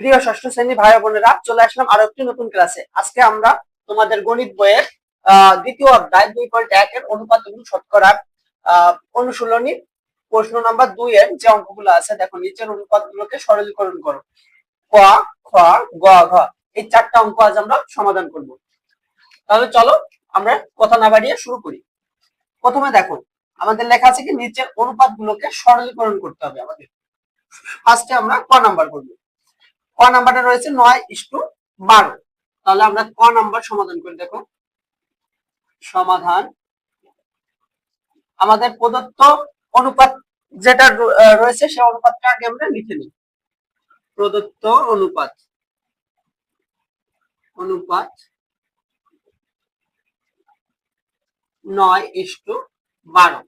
প্রিয় ষষ্ঠ শ্রেণি ভাই বোনেরা, চলে আসলাম আরও একটি নতুন ক্লাসে আজকে আমরা তোমাদের গণিত বইয়ের দ্বিতীয় অধ্যায় দুই পয়েন্ট এক এর অনুপাত এবং শতকরার অনুশীলনী প্রশ্ন নাম্বার দুই এর যে অঙ্কগুলো আছে, দেখো নিচের অনুপাত গুলোকে সরলীকরণ করো। ক, খ, গ, ঘ, এই চারটা অঙ্ক আজ আমরা সমাধান করব। তাহলে চলো আমরা কথা না বাড়িয়ে শুরু করি। প্রথমে দেখো, আমাদের লেখা আছে কি, নিচের অনুপাত গুলোকে সরলীকরণ করতে হবে আমাদের। ফার্স্টে আমরা ক নাম্বার করব। ক নাম্বারটা রয়েছে নয় ইস্টু বারো। তাহলে আমরা ক নাম্বার সমাধান করি, দেখো। সমাধান। আমাদের প্রদত্ত অনুপাত যেটা রয়েছে সেই অনুপাতটা আগে আমরা লিখে নিই। প্রদত্ত অনুপাত। অনুপাত নয় ইস্টু বারো।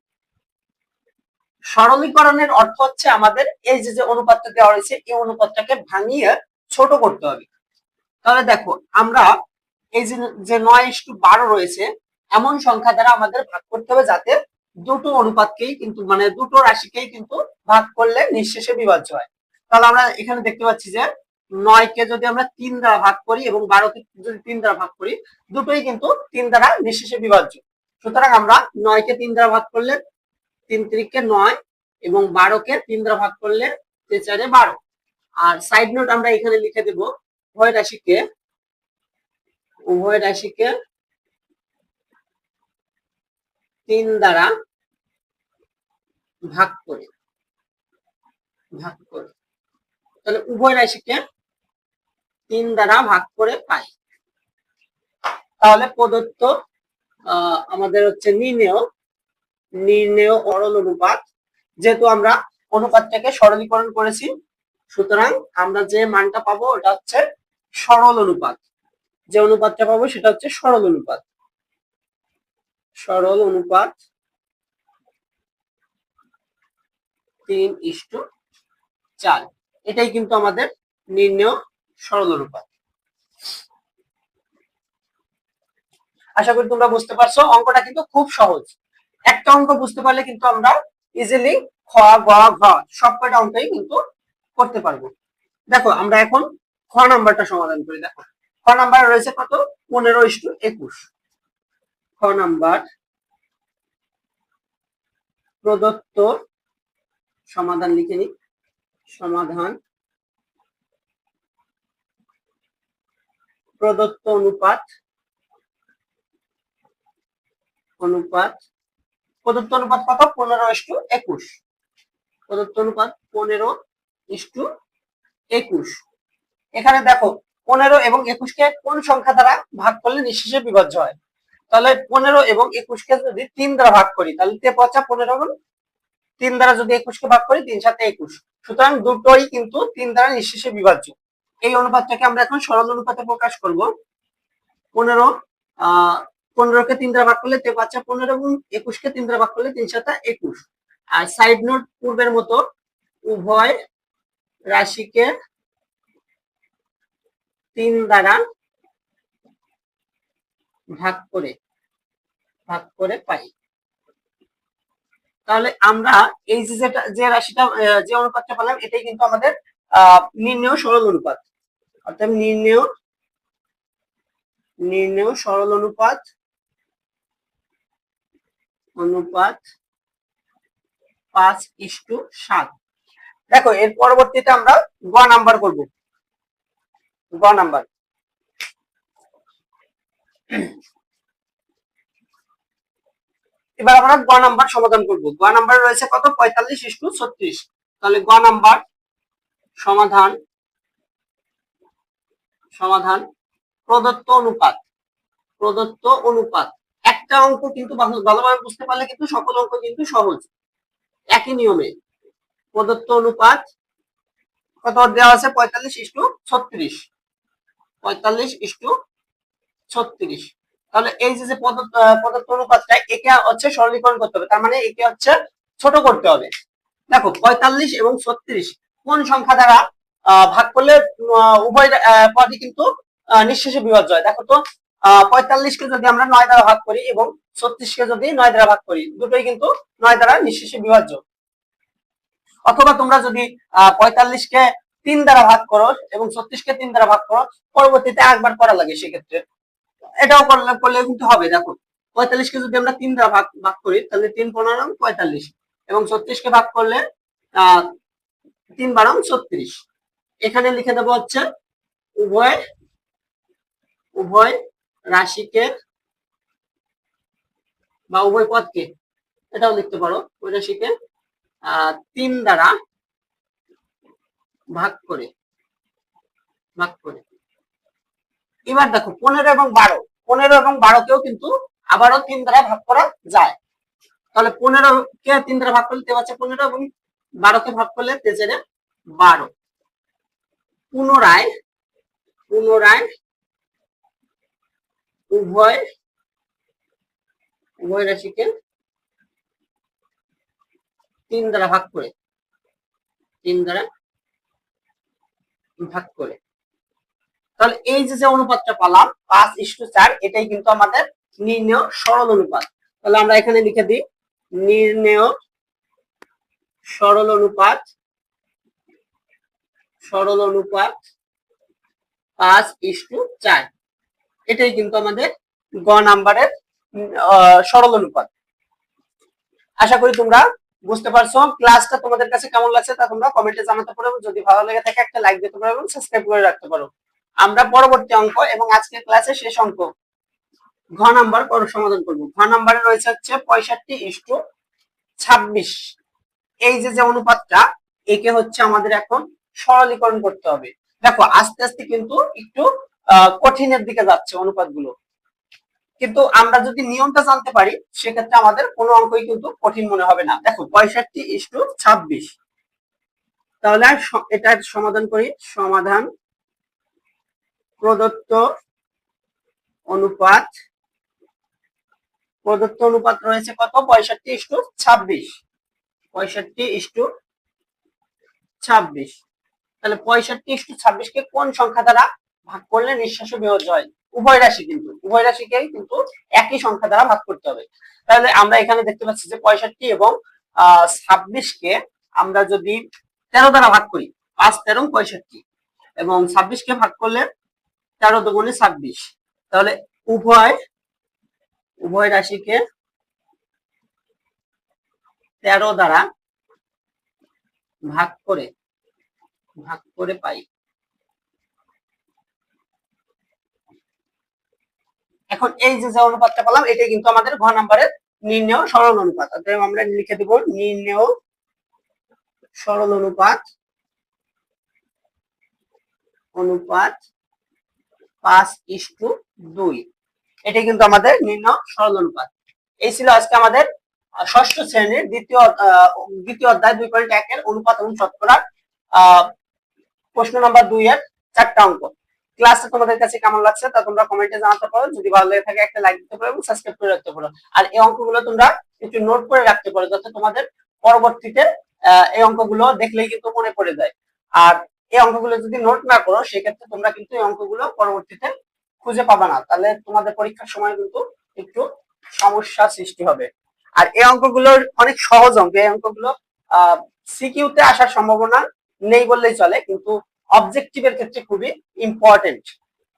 সরলীকরণের অর্থ হচ্ছে আমাদের এই যে যে অনুপাতটা দেওয়া রয়েছে, এই অনুপাতটাকে ভাঙিয়ে ছোট করতে হবে। তাহলে দেখো, আমরা এই যে নয় ইস্টু বারো রয়েছে, এমন সংখ্যা দ্বারা আমাদের ভাগ করতে হবে যাতে দুটো অনুপাতকেই কিন্তু মানে দুটো রাশিকেই কিন্তু ভাগ করলে নিঃশেষে বিভাজ্য হয়। তাহলে আমরা এখানে দেখতে পাচ্ছি যে, নয়কে যদি আমরা তিন দ্বারা ভাগ করি এবং বারোকে যদি তিন দ্বারা ভাগ করি, দুটোই কিন্তু তিন দ্বারা নিঃশেষে বিভাজ্য। সুতরাং আমরা নয়কে তিন দ্বারা ভাগ করলে তিন তিরিকে নয় এবং বারোকে তিন দ্বারা ভাগ করলে চারে বারো। আর সাইড নোট আমরা এখানে লিখে দেব, উভয় রাশিকে উভয় রাশিকে তিন দ্বারা ভাগ করে ভাগ করে। তাহলে উভয় রাশিকে তিন দ্বারা ভাগ করে পাই। তাহলে প্রদত্ত আমাদের হচ্ছে নির্ণেয় নির্ণেয় অরল অনুপাত, যেহেতু আমরা অনুপাতটাকে সরলীকরণ করেছি সুতরাং আমরা যে মানটা পাবো, ওটা হচ্ছে সরল অনুপাত। যে অনুপাতটা পাবো, সেটা হচ্ছে সরল অনুপাত। সরল অনুপাত তিন ইস্টু চার। এটাই কিন্তু আমাদের নির্ণেয় সরল অনুপাত। আশা করি তোমরা বুঝতে পারছ, অঙ্কটা কিন্তু খুব সহজ। একটা অঙ্ক বুঝতে পারলে কিন্তু আমরা ইজিলি খ, গ, ঘ সব কয়টা অঙ্কই কিন্তু করতে পারব। দেখো, আমরা এখন খ নাম্বারটা সমাধান করি, দেখো। খ নাম্বার রয়েছে কত? পনেরো ইস্টু একুশ। খ নাম্বার প্রদত্ত সমাধান লিখে নি সমাধান প্রদত্ত অনুপাত অনুপাত, প্রদত্ত অনুপাত কত? পনেরো ইস্টু একুশ। প্রদত্ত অনুপাত পনেরো একুশ। এখানে দেখো, পনেরো এবং একুশকে কোন সংখ্যা দ্বারা ভাগ করলে নিঃশেষে বিভাজ্য হয়? তাহলে পনেরো এবং একুশকে যদি তিন দ্বারা ভাগ করি, তাহলে তে পচা পনেরো গুণ তিন দ্বারা যদি একুশকে ভাগ করি, তিন সাথে একুশ। সুতরাং দুটোই কিন্তু তিন দ্বারা নিঃশেষে বিভাজ্য। এই অনুপাতটাকে আমরা এখন সরল অনুপাতে প্রকাশ করব। পনেরো আহ পনেরোকে তিন দ্বারা ভাগ করলে তে পাঁচা পনেরো গুণ একুশকে তিন দ্বারা ভাগ করলে তিন সাথে একুশ। আর সাইড নোট পূর্বের মতো উভয় রাশিকে তিন দ্বারা ভাগ করে ভাগ করে পাই। তাহলে আমরা এই যে যেটা, যে রাশিটা যে অনুপাতটা পেলাম, এটাই কিন্তু আমাদের নির্ণেয় সরল অনুপাত। অর্থাৎ নির্ণেয় নির্ণেয় সরল অনুপাত অনুপাত পাঁচ ইস্টু সাত। দেখো, এর পরবর্তীতে আমরা গ নাম্বার করব। গ নাম্বার। এবার আমরা গ নাম্বার সমাধান করব। গ নাম্বার রয়েছে কত? পঁয়তাল্লিশ ইস্টু ছত্রিশ। তাহলে গ নাম্বার সমাধান সমাধান প্রদত্ত অনুপাত প্রদত্ত অনুপাত। একটা অঙ্ক কিন্তু ভালোভাবে বুঝতে পারলে কিন্তু সকল অঙ্ক কিন্তু সহজ। একই নিয়মে। প্রদত্ত অনুপাত কত দেওয়া আছে? পঁয়তাল্লিশ ইস্টু ছত্রিশ। পঁয়তাল্লিশ ইস্টু ছত্রিশ। তাহলে এই যে প্রদত্ত অনুপাতটা, একে হচ্ছে সরলীকরণ করতে হবে। তার মানে একে হচ্ছে ছোট করতে হবে। দেখো, পঁয়তাল্লিশ এবং ছত্রিশ কোন সংখ্যা দ্বারা ভাগ করলে উভয় পদই কিন্তু নিঃশেষে বিভাজ্য হয়। দেখো তো পঁয়তাল্লিশ কে যদি আমরা নয় দ্বারা ভাগ করি এবং ছত্রিশ কে যদি নয় দ্বারা ভাগ করি, দুটোই কিন্তু নয় দ্বারা নিঃশেষে বিভাজ্য। অথবা তোমরা যদি পঁয়তাল্লিশ কে তিন দ্বারা ভাগ করো এবং ছত্রিশকে তিন দ্বারা ভাগ করো, পরবর্তীতে একবার করা লাগে সেক্ষেত্রে। এটাও করলে করলে কিন্তু হবে, দেখো। পঁয়তাল্লিশকে যদি আমরা তিন দ্বারা ভাগ ভাগ করি, তাহলে তিন পনেরো পঁয়তাল্লিশ। এবং ছত্রিশকে ভাগ করলে, আহ, তিন বারং ছত্রিশ। এখানে লিখে দেবো হচ্ছে, উভয় উভয় রাশিকে বা উভয় পদকে, এটাও লিখতে পারো ওই রাশিকে তিন দ্বারা ভাগ করে ভাগ করে। এবার দেখো, পনেরো এবং বারো। পনেরো এবং বারোকেও কিন্তু আবারও তিন দ্বারা ভাগ করা যায়। তাহলে পনেরো কে তিন দ্বারা ভাগ করলে তে পাচ্ছে পনেরো এবং বারোকে ভাগ করলে তে চেনে বারো। পুনরায় পুনরায় উভয় উভয় রাশিকে তিন দ্বারা ভাগ করে। তিন দ্বারা ভাগ করে। তাহলে এই যে যে অনুপাতটা পালাম, পাঁচ ইস্টু চার, এটাই কিন্তু আমাদের নির্ণয় সরল অনুপাত। তাহলে আমরা এখানে লিখে দিই, নির্ণয় সরল অনুপাত সরল অনুপাত পাঁচ ইস্টু চার। এটাই কিন্তু আমাদের গ নাম্বারের সরল অনুপাত। আশা করি তোমরা বুঝতে পারছ? ক্লাসটা তোমাদের কাছে কেমন লাগছে তা তোমরা কমেন্টে জানাতে পারো। যদি ভালো লেগে থাকে একটা লাইক দিতে পারো এবং সাবস্ক্রাইব করে রাখতে পারো। আমরা পরবর্তী অঙ্ক এবং আজকের ক্লাসের শেষ অঙ্ক ঘ নাম্বার সমাধান করব। ঘ নাম্বারে রয়েছে হচ্ছে পঁয়ষট্টি ইস্টু ছাব্বিশ। এই যে যে অনুপাতটা, একে হচ্ছে আমাদের এখন সরলীকরণ করতে হবে। দেখো, আস্তে আস্তে কিন্তু একটু কঠিনের দিকে যাচ্ছে অনুপাতগুলো। কিন্তু আমরা যদি নিয়মটা জানতে পারি, সেক্ষেত্রে আমাদের কোনো অঙ্কই কিন্তু কঠিন মনে হবে না। দেখো, পঁয়ষট্টি ইস্টু ছাব্বিশ। তাহলে এটার সমাধান করি। সমাধান প্রদত্ত অনুপাত প্রদত্ত অনুপাত রয়েছে কত? পঁয়ষট্টি ইস্টু ছাব্বিশ। পঁয়ষট্টি ইস্টু ছাব্বিশ। তাহলে পঁয়ষট্টি ইস্টু ছাব্বিশকে কোন সংখ্যা দ্বারা ভাগ করলে নিঃশ্বাস বিয়োজ হয়? উভয় রাশি কিন্তু, উভয় রাশিকেই কিন্তু একই সংখ্যা দ্বারা ভাগ করতে হবে। তাহলে আমরা এখানে দেখতে পাচ্ছি যে পঁয়ষট্টি এবং আহ ছাব্বিশকে আমরা যদি তেরো দ্বারা ভাগ করি, পাঁচ, তেরো, পঁয়ষট্টি এবং ছাব্বিশ কে ভাগ করলে তেরো দুগুণে ছাব্বিশ। তাহলে উভয় উভয় রাশিকে তেরো দ্বারা ভাগ করে ভাগ করে পাই। এখন এই যে অনুপাতটা পেলাম, এটাই কিন্তু আমাদের ঘ নাম্বারের নির্ণয় সরল অনুপাত। অতএব আমরা লিখে দেব নির্ণয় সরল অনুপাত অনুপাত পাঁচ ইস্টু দুই। এটাই কিন্তু আমাদের নির্ণয় সরল অনুপাত। এই ছিল আজকে আমাদের ষষ্ঠ শ্রেণির দ্বিতীয় দ্বিতীয় অধ্যায় দুই পয়েন্ট একের অনুপাত এবং শতকরার প্রশ্ন নাম্বার দুই এর চারটা অঙ্ক। ক্লাসটা তোমাদের কাছে কেমন লাগছে তা তোমরা কমেন্টে জানাতে পারো। যদি ভালো লেগে থাকে একটা লাইক দিতে পারো এবং সাবস্ক্রাইব করে রাখতে পারো। আর এই অঙ্কগুলো তোমরা একটু নোট করে রাখতে পারো যাতে তোমাদের পরবর্তীতে এই অঙ্কগুলো দেখলেই কিন্তু মনে পড়ে যায়। আর এই অঙ্কগুলো যদি নোট না করো, সেক্ষেত্রে তোমরা কিন্তু এই অঙ্কগুলো পরবর্তীতে খুঁজে পাবে না। তাহলে তোমাদের পরীক্ষার সময় কিন্তু একটু সমস্যা সৃষ্টি হবে। আর এই অঙ্কগুলো অনেক সহজ অঙ্ক। এই অঙ্কগুলো সিকিউতে আসার সম্ভাবনা নেই বললেই চলে, কিন্তু অবজেক্টিভের ক্ষেত্রে খুবই ইম্পর্টেন্ট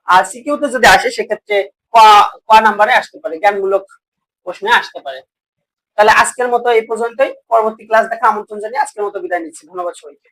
আর সিকিউতে যদি আসে, সেক্ষেত্রে ক নাম্বারে আসতে পারে, জ্ঞানমূলক প্রশ্নে আসতে পারে। তাহলে আজকের মতো এই পর্যন্তই। পরবর্তী ক্লাস দেখা, আমন্ত্রণ জানিয়ে আজকের মতো বিদায় নিচ্ছি। ধন্যবাদ সবাইকে।